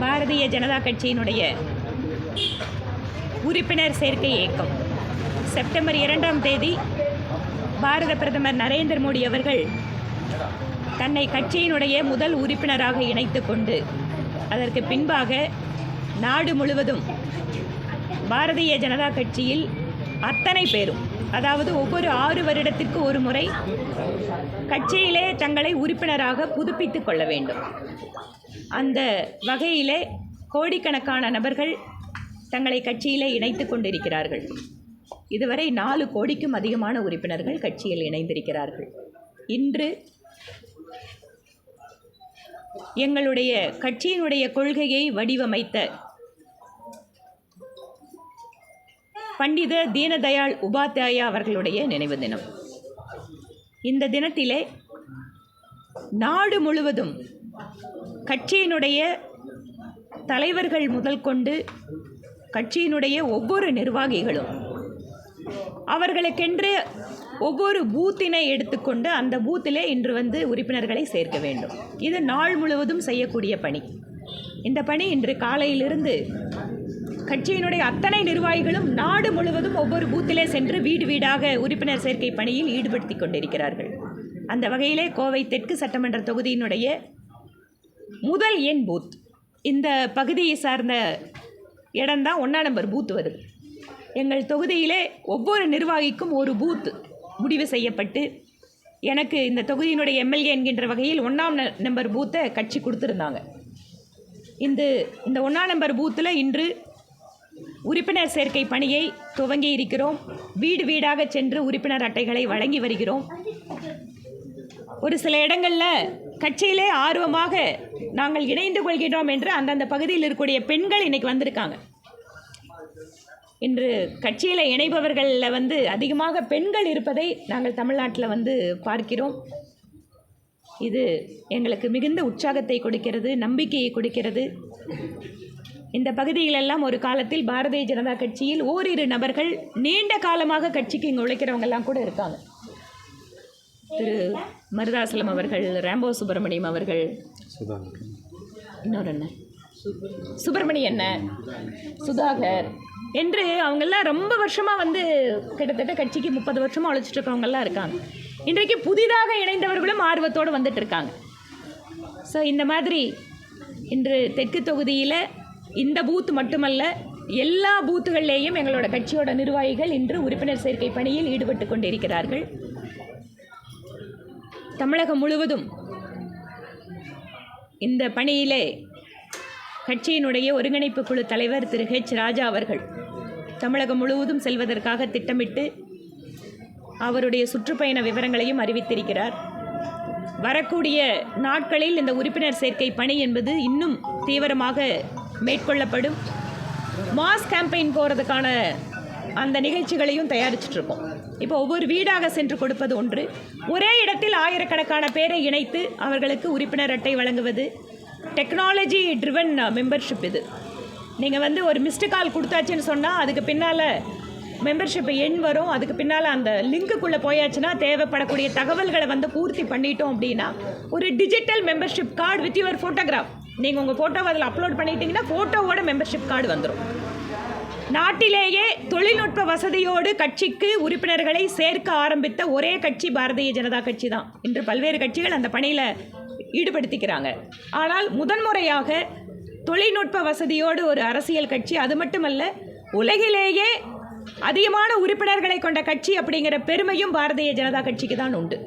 பாரதிய ஜனதா கட்சியினுடைய உறுப்பினர் சேர்க்கை இயக்கம். செப்டம்பர் இரண்டாம் தேதி பாரத பிரதமர் நரேந்திர மோடி அவர்கள் தன்னை கட்சியினுடைய முதல் உறுப்பினராக இணைத்து கொண்டு அதற்கு பின்பாக நாடு முழுவதும் பாரதிய ஜனதா கட்சியில் அத்தனை பேரும் அதாவது ஒவ்வொரு ஆறு வருடத்திற்கு ஒரு முறை கட்சியிலே தங்களை உறுப்பினராக புதுப்பித்து கொள்ள வேண்டும். அந்த வகையிலே கோடிக்கணக்கான நபர்கள் தங்களை கட்சியிலே இணைத்து கொண்டிருக்கிறார்கள். இதுவரை நாலு கோடிக்கும் அதிகமான உறுப்பினர்கள் கட்சியில் இணைந்திருக்கிறார்கள். இன்று எங்களுடைய கட்சியினுடைய கொள்கையை வடிவமைத்த பண்டித தீனதயாள் உபாத்யாயா அவர்களுடைய நினைவு தினம். இந்த தினத்திலே நாடு முழுவதும் கட்சியினுடைய தலைவர்கள் முதல் கொண்டு கட்சியினுடைய ஒவ்வொரு நிர்வாகிகளும் அவர்களுக்கென்று ஒவ்வொரு பூத்தினை எடுத்துக்கொண்டு அந்த பூத்திலே இன்று வந்து உறுப்பினர்களை சேர்க்க வேண்டும். இது நாள் முழுவதும் செய்யக்கூடிய பணி. இந்த பணி இன்று காலையிலிருந்து கட்சியினுடைய அத்தனை நிர்வாகிகளும் நாடு முழுவதும் ஒவ்வொரு பூத்திலே சென்று வீடு வீடாக உறுப்பினர் சேர்க்கை பணியில் ஈடுபடுத்தி கொண்டிருக்கிறார்கள். அந்த வகையிலே கோவை தெற்கு சட்டமன்ற தொகுதியினுடைய முதல் எண் பூத். இந்த பகுதியை சார்ந்த இடம்தான் ஒன்றா நம்பர் பூத் வருது. எங்கள் தொகுதியிலே ஒவ்வொரு நிர்வாகிக்கும் ஒரு பூத் முடிவு செய்யப்பட்டு எனக்கு இந்த தொகுதியினுடைய எம்எல்ஏ என்கின்ற வகையில் ஒன்றாம் நம்பர் பூத்தை கட்சி கொடுத்துருந்தாங்க. இந்த இந்த ஒன்றாம் நம்பர் பூத்தில் இன்று உறுப்பினர் சேர்க்கை பணியை துவங்கி இருக்கிறோம். வீடு வீடாக சென்று உறுப்பினர் அட்டைகளை வழங்கி வருகிறோம். ஒரு சில இடங்களில் கட்சியிலே ஆர்வமாக நாங்கள் இணைந்து கொள்கிறோம் என்று அந்தந்த பகுதியில் இருக்கக்கூடிய பெண்கள் இன்னைக்கு வந்திருக்காங்க. இன்று கட்சியில் இணைபவர்களில் வந்து அதிகமாக பெண்கள் இருப்பதை நாங்கள் தமிழ்நாட்டில் வந்து பார்க்கிறோம். இது எங்களுக்கு மிகுந்த உற்சாகத்தை கொடுக்கிறது நம்பிக்கையை கொடுக்கிறது. இந்த பகுதிகளெல்லாம் ஒரு காலத்தில் பாரதிய ஜனதா கட்சியில் ஓரிரு நபர்கள் நீண்ட காலமாக கட்சிக்கு இங்கே உழைக்கிறவங்கெல்லாம் கூட இருக்காங்க. திரு மருதாசலம் அவர்கள் ராம்போ சுப்பிரமணியம் அவர்கள். இன்னொரு அண்ணன் சுப்பிரமணி என்ன? சுதாகர். என்று அவங்கெல்லாம் ரொம்ப வருஷமாக வந்து கிட்டத்தட்ட கட்சிக்கு முப்பது வருஷமாக உழைச்சிட்டு இருக்கவங்கெல்லாம் இருக்காங்க. இன்றைக்கு புதிதாக இணைந்தவர்களும் ஆர்வத்தோடு வந்துட்டு இருக்காங்க ஸோ இந்த மாதிரி இன்று தெற்கு தொகுதியில் இந்த பூத் மட்டுமல்ல எல்லா பூத்துகள்லேயும் எங்களோட கட்சியோட நிர்வாகிகள் இன்று உறுப்பினர் சேர்க்கை பணியில் ஈடுபட்டு கொண்டிருக்கிறார்கள். தமிழகம் முழுவதும் இந்த பணியிலே கட்சியினுடைய ஒருங்கிணைப்பு குழு தலைவர் திரு ஹெச் ராஜா அவர்கள் தமிழகம் முழுவதும் செல்வதற்காக திட்டமிட்டு அவருடைய சுற்றுப்பயண விவரங்களையும் அறிவித்திருக்கிறார். வரக்கூடிய நாட்களில் இந்த உறுப்பினர் சேர்க்கை பணி என்பது இன்னும் தீவிரமாக மேற்கொள்ளப்படும். மாஸ் கேம்பெயின் போகிறதுக்கான அந்த நிகழ்ச்சிகளையும் தயாரிச்சுட்டு இருக்கோம் இப்போ ஒவ்வொரு வீடாக சென்று கொடுப்பது ஒன்று. ஒரே இடத்தில் ஆயிரக்கணக்கான பேரை இணைத்து அவர்களுக்கு உறுப்பினர் அட்டை வழங்குவது. டெக்னாலஜி ட்ரிவன் மெம்பர்ஷிப் இது. நீங்கள் வந்து ஒரு மிஸ்டு கால் கொடுத்தாச்சுன்னு சொன்னால் அதுக்கு பின்னால் மெம்பர்ஷிப் எண் வரும். அதுக்கு பின்னால் அந்த லிங்க்குள்ளே போயாச்சுன்னா தேவைப்படக்கூடிய தகவல்களை வந்து பூர்த்தி பண்ணிட்டோம் அப்படின்னா ஒரு digital membership card with your photograph நீங்கள் உங்கள் ஃபோட்டோவை அதில் அப்லோட் பண்ணிட்டீங்கன்னா ஃபோட்டோவோட மெம்பர்ஷிப் கார்டு வந்துடும் நாட்டிலேயே தொழில்நுட்ப வசதியோடு கட்சிக்கு உறுப்பினர்களை சேர்க்க ஆரம்பித்த ஒரே கட்சி பாரதிய ஜனதா கட்சி தான். இன்று பல்வேறு கட்சிகள் அந்த பணியில் ஈடுபடுத்திக்கிறாங்க. ஆனால் முதன்முறையாக தொழில்நுட்ப வசதியோடு ஒரு அரசியல் கட்சி அது மட்டுமல்ல உலகிலேயே அதிகமான உறுப்பினர்களை கொண்ட கட்சி அப்படிங்கிற பெருமையும் பாரதிய ஜனதா கட்சிக்கு தான் உண்டு.